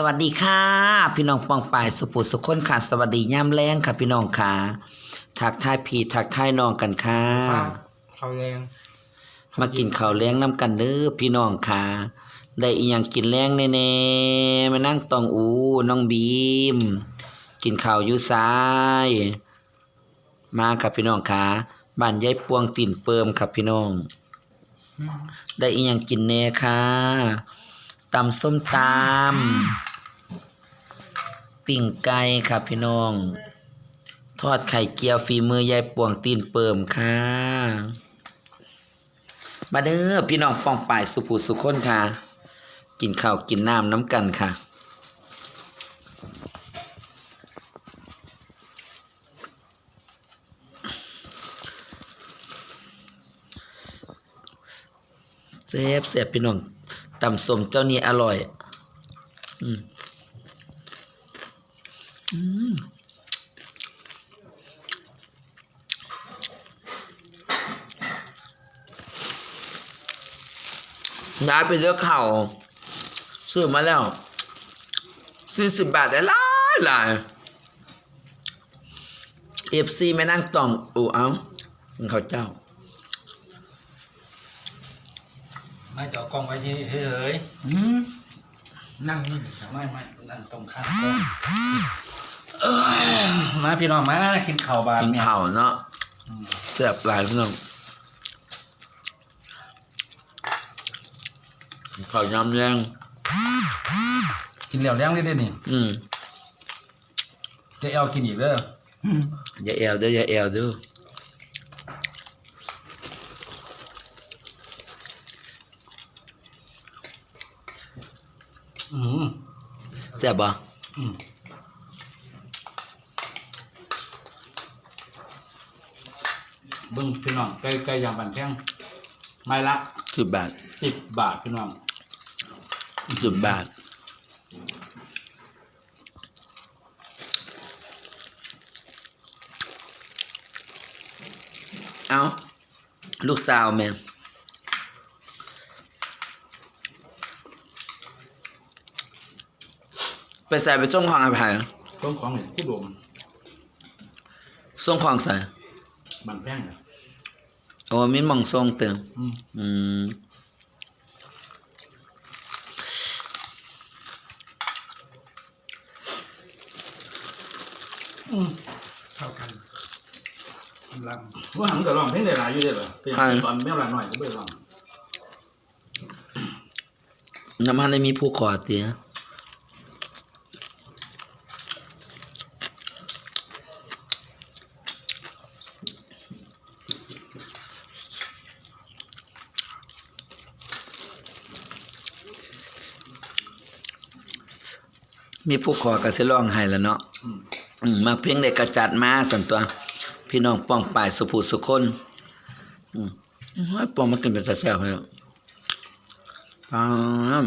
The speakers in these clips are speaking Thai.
สวัสดีค่ะ พี่น้องปองปายสุปุสุคนค่ะ สวัสดีย่ำแรงค่ะ พี่น้องค่ะทักทายพี่ทักทายน้องกันค่ะเขาแรงมากินข้าวแล้งน้ำกันเด้อพี่น้องค่ะ ได้อีหยังกินแล้งแน่ๆมานั่งตองอูน้องบีม กินข้าวอยู่ซ้าย มาครับพี่น้องค่ะบ้านยายปวงติ่นเปิมครับพี่น้อง ได้อีหยังกินแน่ค่ะตำส้มตำ ปิ่งไก่ครับพี่น้อง ทอดไข่เจียวฝีมือยายปวงตีนเปิมค่ะ มาเด้อพี่น้องป้องป่ายสุภูสุคนค่ะ กินข้าวกินน้ำน้ำกันค่ะเสียบเสียบพี่น้องตำสมเจ้านี้อร่อย อืม ย้ายไปเลือกเข่าวซื้อมาแล้วสี่สิบบาทได้หลายหลายเอฟซีไม่นั่งตองอูเอาเขาเจ้า ไม่จะเอากล้องไว้ที่เฉยอืมๆนั่งนี่ไม่ไม่นั่งตรงข้างกล้องเอ้ยมาพี่น้องมากินข้าวบานกินเนี่ย เผาวเนาะเสียบหลายพี่น้อง ข้าวยำแรงกินเหลียวเลี้ยงได้ด้วยนี่อืมจะเอากินอีกเด้ออย่าแอวเด้ออย่าแอวเด้ออืมแซ่บบ่อืมเบิ้งพี่น้องไก่ไก่ยางบันแข้งไม้ละสิบบาท สิบบาทพี่น้อง สิบบาทเอาลูกสาวแม่ไปใส่ไปส่งของอะไรต้มของเนี่ยผู้ดมส่งของใส่บันแพงเนี่ยโอ้มีหมองส่งเติมอืม อืมอืมเข้ากันกำลังว่าหันกับลองเพลงได้หลายอยู่เด้อเหรอเพียงตอนแม่หลายหน่อยก็ไปลองน้ำมันได้มีผู้ขอเตียมีผู้ขอก็สิร้องให้แล้วเนาะอื มาเพียงได้กระจัดมาส่วนตัว พี่น้องป้องป่ายสุภูสุคนอืมป้องมากินเป็นตะแซ่บเลยปัง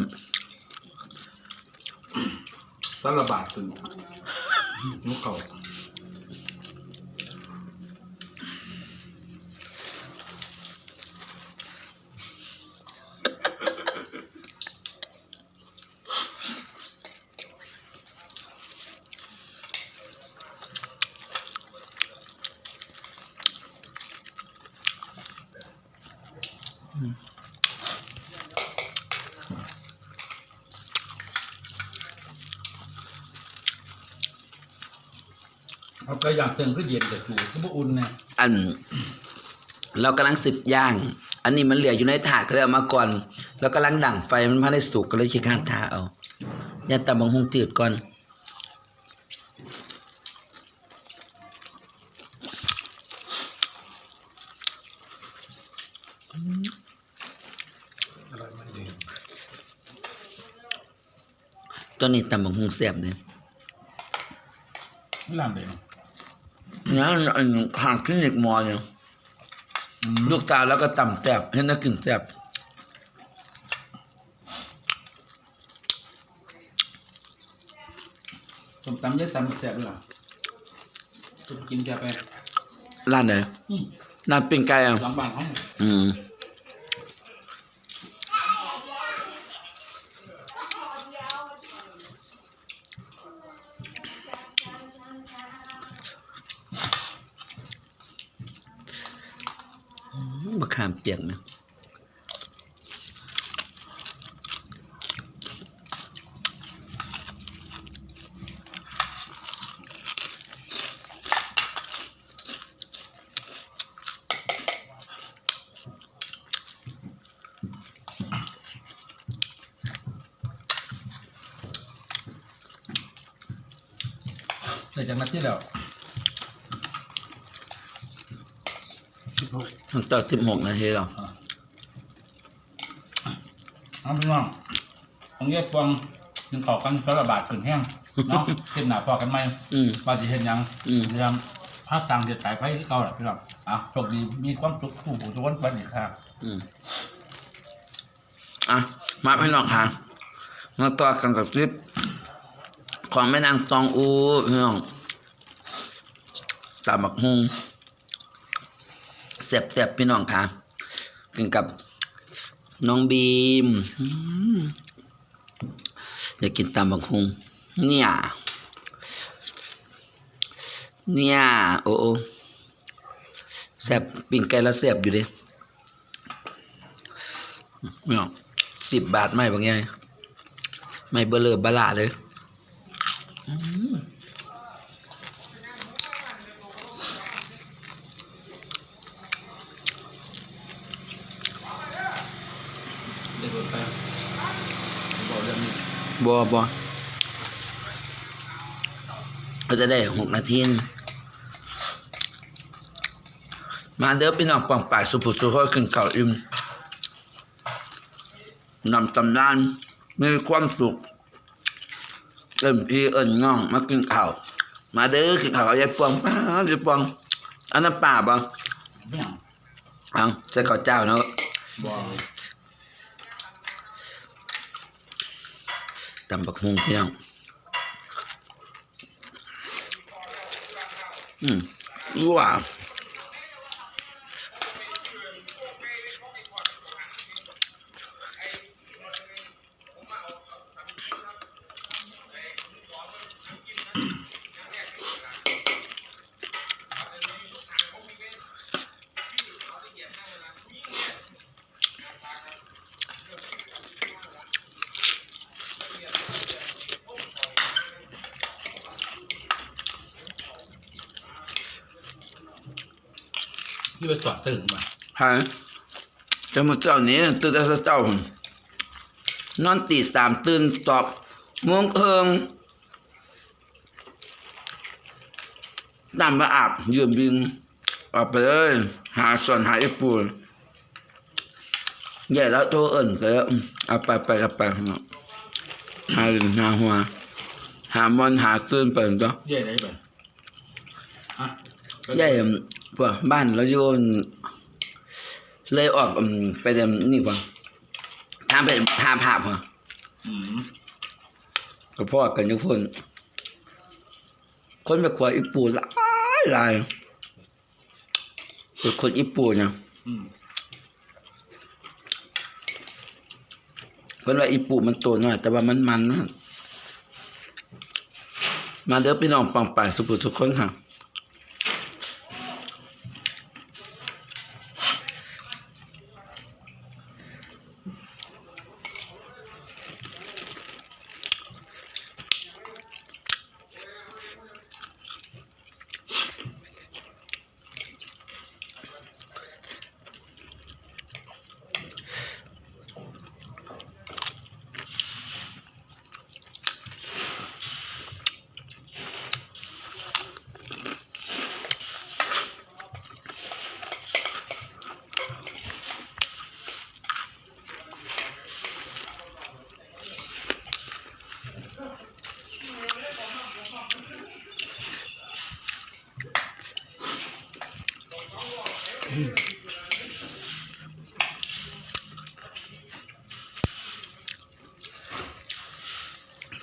สารบาดตึงนุกเขา เอาไก่ย่างเติมก็เย็นแต่สูก็บ่อุ่นเนี่ยอัน เรากำลังสิบย่าง อันนี้มันเหลืออยู่ในถาดก็เลยเอามาก่อน แล้วกำลังดั่งไฟมันพาได้สุกก็เลยขี้ข้านทาเอาย่าตำบังหงจืดก่อน อร่อยมันดี ตัวนี้ตำบังหงแซ่บเนี่ยไม่ลามเลยเนี่ยอันห่างคลินิกมอเนี่ยอืมลูกตาแล้วก็ตำแซ่บให้นักกินแซ่บส้มตำยัดซ้ำแซ่บด้วยเหรอจะกินแซ่บไปร้านไหนอืมร้านปิ้งไก่อะหลังบ้านเขาอืม ขามเปียก ไหมเดี๋ยวจะมาที่แล้วสิบหกทั้งต่อสิบหกนาทีหรอน้องพี่น้องของเย็บปวงถึงเขากันกระบาดขึ้นแห้งเนาะเก็บหนาพอกันไหมอืมว่าจะเห็นหยังอืมพยายามภาคต่างจะสายไฟที่เก่าแหละพี่น้องอะโชคดีมีความสุขผู้ผู้ทุกคนวันนี้ครับอืมอะมาพี่น้องค่ะมาต่อกันกับคลิปของแม่นางตองอูพี่น้องตามบักฮุง เสียบเสียบพี่น้องค่ะกินกับน้องบีมอยากกินตามบักฮุงเนี่ย เนี่ย โอ้โอ้แสบปิ่งไก่แล้วแสบอยู่เดิไม่เอาสิบบาทไม่บางไงไม่เบลอบลาเลย เดี๋ยวไปบอกเรื่องนี้ บอบอเราจะได้หกนาทีนึงมาเด้อพี่น้องปองปากสุภุสุขขึ้นเก่าอิ่มนำตำนานมีความสุขเอิ้นพี่เอิ้นง่องมากินข้าวมาเด้อกินข้าวกับยายปองป้ายายปองอันนั้นป่าบ่ไม่เอาเอาใส่ข้าวเจ้าเนาะ ตำบักฮุงพี่น้องอืมว้าว ที่ไปตรวจตื่นมาฮะจะมาเจ้านี้ตื่นแต่เจ้าพุ่นนอนตีสามตื่นตอบโมงเคิงน้ำมาอาบยืมบิงออกไปเลย หาส่วนหาไอ้ปูนใหญ่แล้วโทรเอิ่นไปแล้วเอาไปไปกับไปเนาะหาหาหัวหามอนหาซื่นไปเนาะเย่ได้ไปฮะใหญ่ พวกบ้านเราอยู่เลยออกอืมไปเดิมนี่ป่ะทางไปทางภาพป่ะอืมกับพ่อกันอยู่พุ่นคนไปขวอีปูหลายหลายเป็นคนอีปูเนี่ยอืมคนว่าอีปูมันโตหน่อยแต่ว่ามันมันนะมาเด้อพี่น้องปังป่ายสุภุทุกคนค่ะ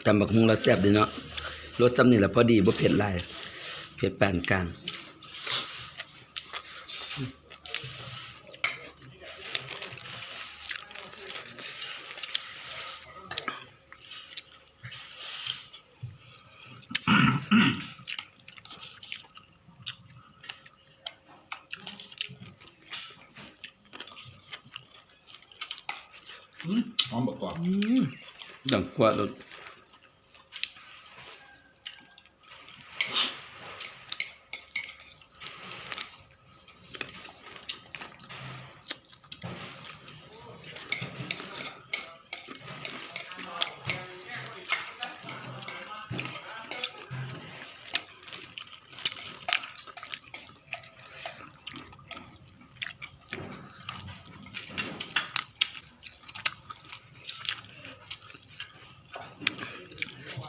ตำบักฮุงเราแซ่บดีเนาะรสซ้ำนี่แหละพอดีบ่เผ็ดหลายเผ็ดปานกลาง ขวดรถ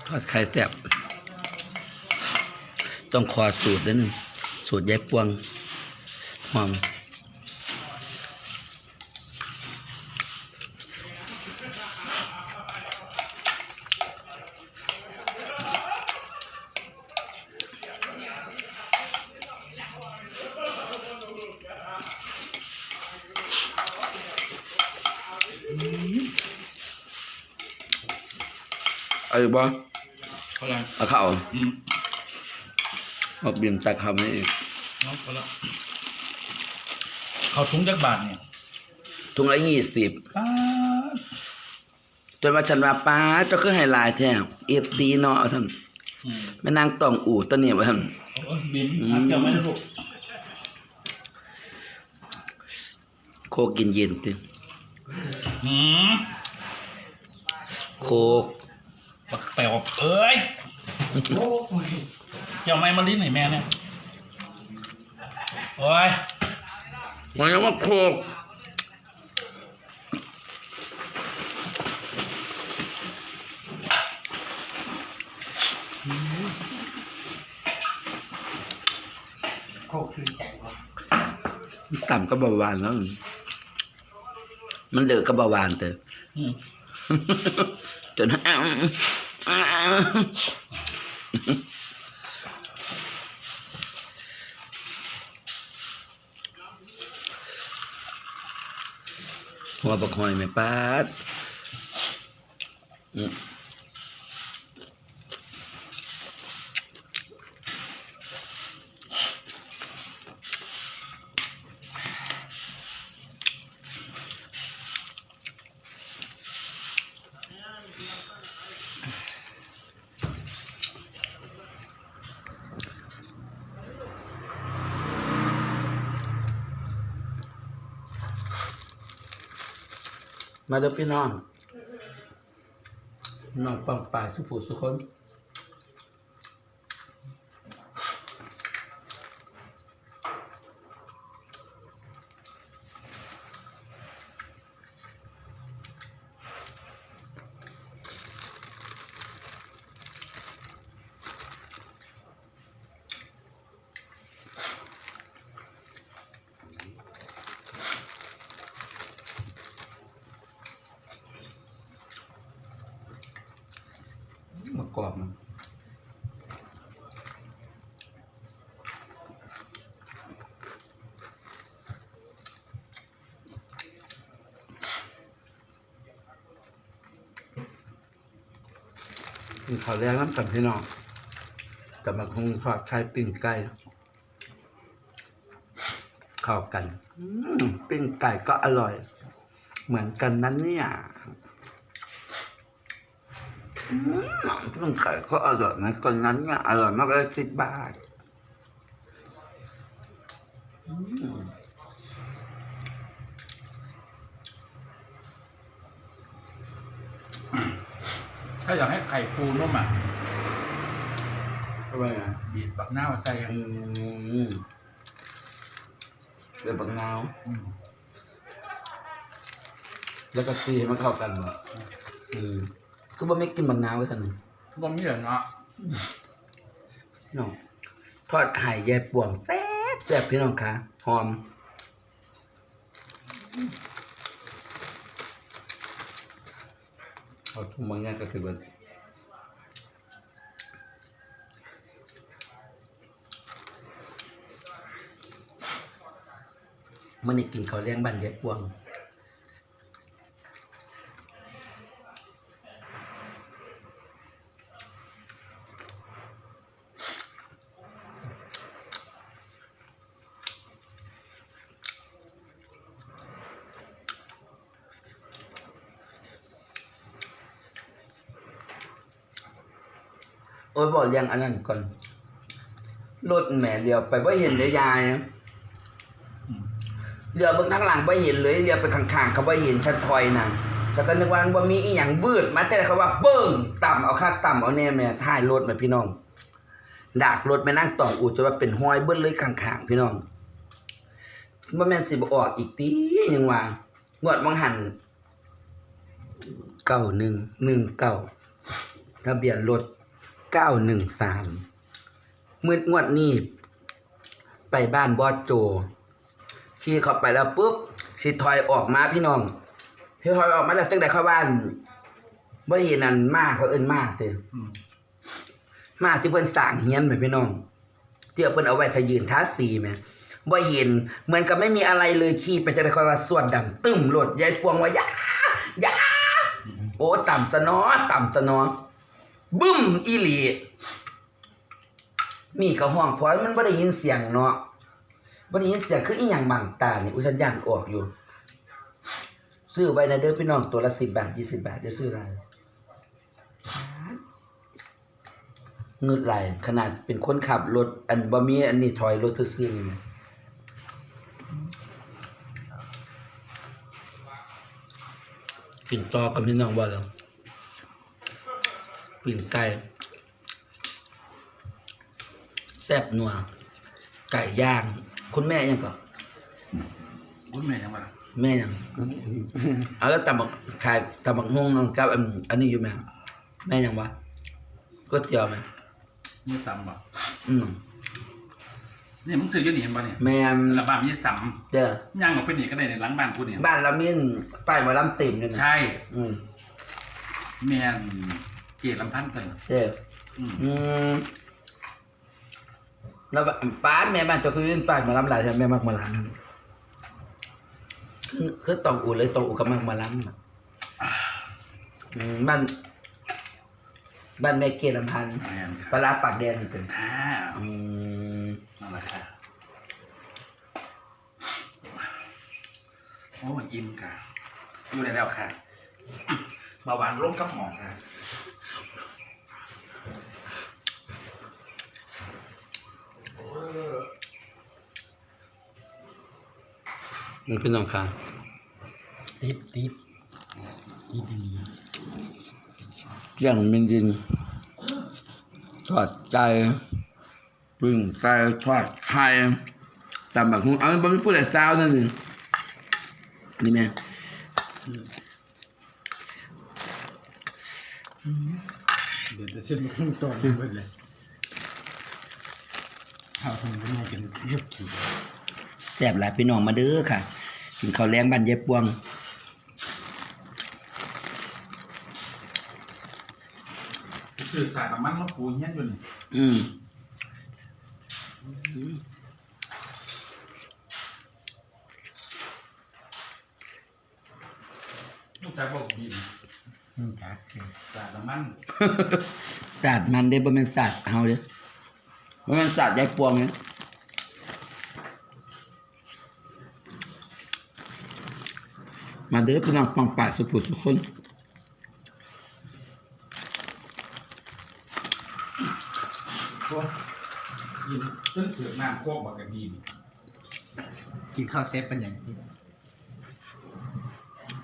ทอด ไข่แซ่บต้องขอสูตรนิดนึงสูตรยายปวงหอมเอาอยู่บ่เขาละเอาเข้าอืมเอาเบี่ยมตักคำนี้อีกน้องเขาละเขาถุงจักบาทเนี่ยถุงละยี่สิบป้าดจนว่าฉันว่าป้าเจ้าคือไฮไลท์แท้เอฟซีเนาะเอาท่านอืมแม่นางตองอู่ตะเนี่ยว่าท่านโอ้ยบินอัดเกี่ยวไหมลูกโคกกินเย็นติอืมโคก บักแปบเอ้ยโอ้ยเกี่ยวไหมมาลิ้นไหนแม่เนี่ย โอ้ยมันยังว่าโคกโคกซื้อใจวะต่ำก็เบาหวานแล้ว มันเดือดก็เบาหวานเตออืมจนอ้าวอ้าว หัวบักหอยไหมป้าด เด้อพี่น้องน้องปังป่าสุภูสุคน กินข้าวแรงน้ำกันพี่น้องกับมาคงทอดไข่ปิ้งไก่เข้ากันปิ้งไก่ก็อร่อย เหมือนกันนั้นเนี่ยปิ้งไก่ก็อร่อยนะตอนนั้นเนี่ยอร่อยมากเลยสิบบาท ถ้าอยากให้ไข่ปูนุ่มอะทำไมอะบีบบักหน้าวใส่อืมเดี๋ยวบักนาว อืมแล้วก็ซีให้มันเข้ากันหมดอืมก็บ่ไม่กินบักนาวไว้สันหนึ่งบ่มีเหรอเนาะน้องทอดไข่ยายป่วงแซ่บแซ่บพี่น้องคะหอม เอาทุ่มบางอย่างก็คือเบิดมันนี่กินข้าวเลี้ยงบ้านยายป่วง อ้ยบอกเรียังอันนั้นก่อนรถแหม่เลี้ยวไปบ่เห็นเลยยายเรือเบิ่งทางหลังบ่เห็นเลยเรือไปข้างๆเขาบ่เห็นชัดถอยนั่นฉันก็นึกว่าบ่มีอีหยังวืดมาแต่เขาว่าเบิ้งต่ำเอาค่าต่ำเอาแน่แม่ท้ายรถม่พี่น้องดากรถแม่นั่งต่องอูจนว่าเป็นห้อยเบิ้ลเลยข้างๆพี่น้องบ่แม่สิบออกอีกตียังว่างวดมังหันเก้าหนึ่งหนึ่งเก้าทะเบียนรถ เก้าหนึ่งสามมืดงวดนี้ ไปบ้านบอสโจขี่เข้าไปแล้วปุ๊บสิถอยออกมาพี่น้องพี่ถอยออกมาแล้วจังไดเข้าบ้านบ่เห็นนั่นมาเขาเอิ้นมาเด้ออืมมาที่เพิ่นสร้างเฮียนแม่พี่น้องที่เอาเพิ่นเอาไว้ทายืนทาสีแม่บ่เห็นเหมือนกับไม่มีอะไรเลยขี่ไปจังได๋ค่อยว่าสวดดังตึ้มรถยายปวงว่าอย่าอย่าโอ้ต่ำสะนอต่ำสะนอ บึ้มอีหลีมีกระห้องเพราะมันบ่ได้ยินเสียงเนาะบ่ได้ยินเสียงคืออีหยังบังตานี่ยอุชันย่านออกอยู่ ซื้อไว้นะเด้อพี่น้องตัวละ10บบาท20บาทจะซื้ออะไรเงืดไหลขนาดเป็นคนขับรถอันบ่มีอันนี้ถอยรถซื่อๆนี่นะปิ่นจอกับพี่น้องว่าแล้ว ปิ่นไก่แซ่บนัวไก่ย่าง คุณแม่ยังก่อนคุณแม่ยังมาแม่ยังเอาแล้วตำบักขายตำบักฮงน้องกับอันอันนี้อยู่ไหมแม่ยังวะก๋วยเตี๋ยวไหมไม่ต่ำบ่อืมนี่มึงซื้ออยืนเห็นป่ะเนี่ยแม่นระบาดมีสัมเด้อย่างออกไปนี่ก็ได้ในหลังบ้านคุณเนี่ยบ้านเรามีนป้ายหมาลำเต็มเลยนะใช่ อืมแม่น เกศลำพันธ์เพิ่นเด้ออืมอืมแล้วป้านแม่บ้านเจ้าคือป้ายหมาลำหลายใช่ไหมแม่มักหมาลำคือคือตองอูเลยตองอูกับมักหมาลำอะอืมบ้านบ้านแม่เกศลำพันธ์แม่นคปรับลาร้าปากแดงนี่เป็นอ่าอืมนั่นแหละค่ะโอ้ยอิ่มค่ะอยู่ในแล้วค่ะเบาหวานร่มกับหมองค่ะ มันเป็นน้องค่ะติดติดติดดีอย่างมันดินทอดไก่ปิ้งไก่ทอดไข่ตำบักหุ่งเอาบ่มีผู้ใดซาวนั่นนี่นี่แม่เดี๋ยวจะเส้นมันต่อไปหมดเลยเอาทำยังไงกันเรียบขี่แซ่บหลายพี่น้องมาเด้อค่ะ กินข้าวแรงบ้านยายปวงสื่อสารน้ำมันมาปูเงี้ยอยู่นี่อืมลูกชายบอกบินนี่จ้ะคือสารน้ำมันศาสตร์มันเด้บ่แม่นศาสตร์เฮาเด้อบ่แม่นศาสตร์ยายปวงเด้อ มาเด้อพี่น้องปังป่ายสุภุสุคนพวกยินจนเสือกน้ำโคกบักกะดีนกินข้าวเซฟเป็นอย่างนี้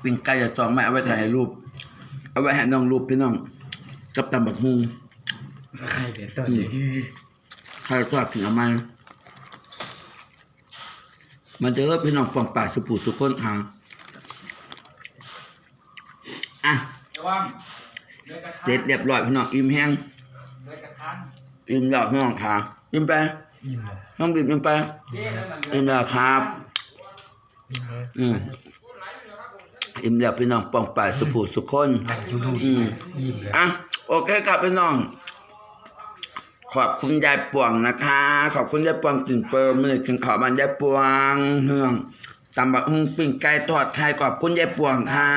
ปิ้งไก่จะจองไว้เอาไว้ถ่ายรูป เอาไว้ให้น้องรูปพี่น้อง กับตำบักหุ่งใครเดี๋ยวต่อเดี๋ยวใครทอดถึงเอามามาเด้อพี่น้องปังป่ายสุภุสุคนทางอะ แต่ว่าได้กระทะ เสร็จเรียบร้อยพี่น้องอิ่มแห้งได้กระทะอิ่มแล้วพี่น้องค่ะอิ่มไปยิ้มเลยน้องบีบอิ่มไปเจ๊แล้วมันอิ่มแล้วครับยิ้มเลยอืมอิ่มแล้วพี่น้องปองป่ายสุภูสุคนนั่งดูดูอืมยิ้มเลยอะโอเคครับพี่น้อง ขอบคุณยายปวงนะคะ ขอบคุณยายปวงกินเปิมมือกินข้าวมันยายปวงเฮืองตำบักหุ่งปิ้งไก่ทอดไข่ขอบคุณยายปวงค่ะ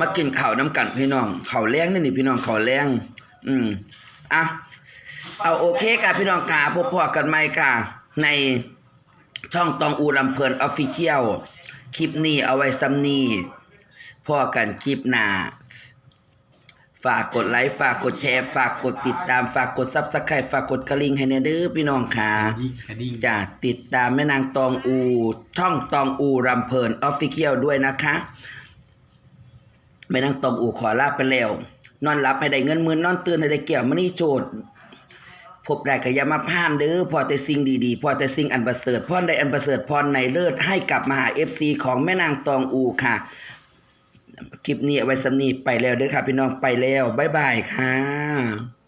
มากินข้าวน้ำกันพี่น้องข้าวแรงนี่นี่พี่น้องข้าวแรงอืมอะเอาโอเคค่ะพี่น้องค่ะพบพอกันใหม่ค่ะในช่องตองอูลำเพลินออฟฟิเชียลคลิปนี้เอาไว้ซ้ำนี้พอกันคลิปหน้าฝากกดไลค์ฝากกดแชร์ฝากกดติดตามฝากกดซับสไครต์ฝากกดกระลิ่งให้แน่เด้อพี่น้องค่ะดิ้งดิ้งจะติดตามแม่นางตองอู ช่องตองอูรำเพลินออฟฟิเชียลด้วยนะคะ แม่นางตองอูขอลาไปแล้ว นอนหลับให้ได้เงินหมื่นนอนตื่นให้ได้เกี่ยวมนี่โจทย์พบได้ก็ยามาพ่านเด้อพอแต่สิ่งดีๆ พอแต่สิ่งอันประเสริฐพรใดอันประเสริฐพรในเลิศให้กลับมาหา FC ของแม่นางตองอูค่ะ คลิปนี้เอาไว้สำนีไปแล้วเด้อค่ะ พี่น้องไปแล้ว บ๊ายบายค่ะ